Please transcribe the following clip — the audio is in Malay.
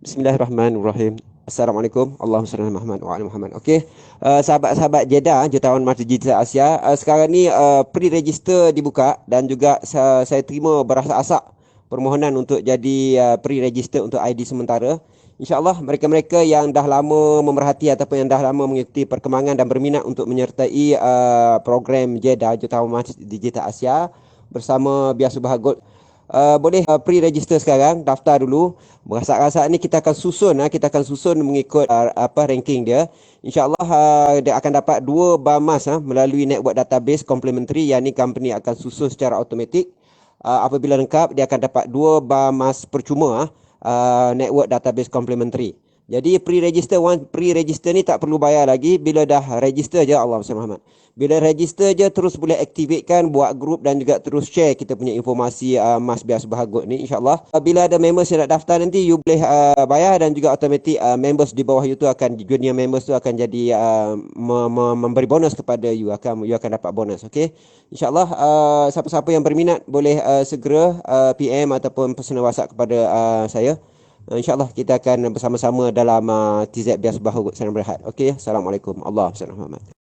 Bismillahirrahmanirrahim. Assalamualaikum. Allahumma salli Muhammad wa ala Muhammad. Okey. Uh, sahabat-sahabat Jeddah, jutawan Mata Digital Asia, uh, sekarang ni uh, pre-register dibuka dan juga uh, saya terima berasa-asak permohonan untuk jadi uh, pre-register untuk ID sementara. InsyaAllah mereka-mereka yang dah lama memerhati ataupun yang dah lama mengikuti perkembangan dan berminat untuk menyertai uh, program Jeddah Jutawan Mata Digital Asia bersama Biasa Bahagut uh, boleh uh, pre-register sekarang, daftar dulu. Berasa-rasa ni kita akan susun, uh, kita akan susun mengikut uh, apa ranking dia. InsyaAllah uh, dia akan dapat dua bamas uh, melalui network database complementary yang ni company akan susun secara automatik. Uh, apabila lengkap, dia akan dapat dua bamas percuma uh, network database complementary. Jadi pre-register one pre-register ni tak perlu bayar lagi bila dah register je Allah Muhammad. Bila register je terus boleh activatekan buat group dan juga terus share kita punya informasi uh, mas biasa bahagut ni insyaallah. Uh, bila ada members yang nak daftar nanti you boleh uh, bayar dan juga automatic uh, members di bawah you tu akan junior members tu akan jadi uh, me- me- memberi bonus kepada you akan you akan dapat bonus okey. Insyaallah uh, siapa-siapa yang berminat boleh uh, segera uh, PM ataupun personal WhatsApp kepada uh, saya. Uh, InsyaAllah kita akan bersama-sama dalam uh, TZ Bias Bahu Senang Berhad. Okey, Assalamualaikum. Allah SWT.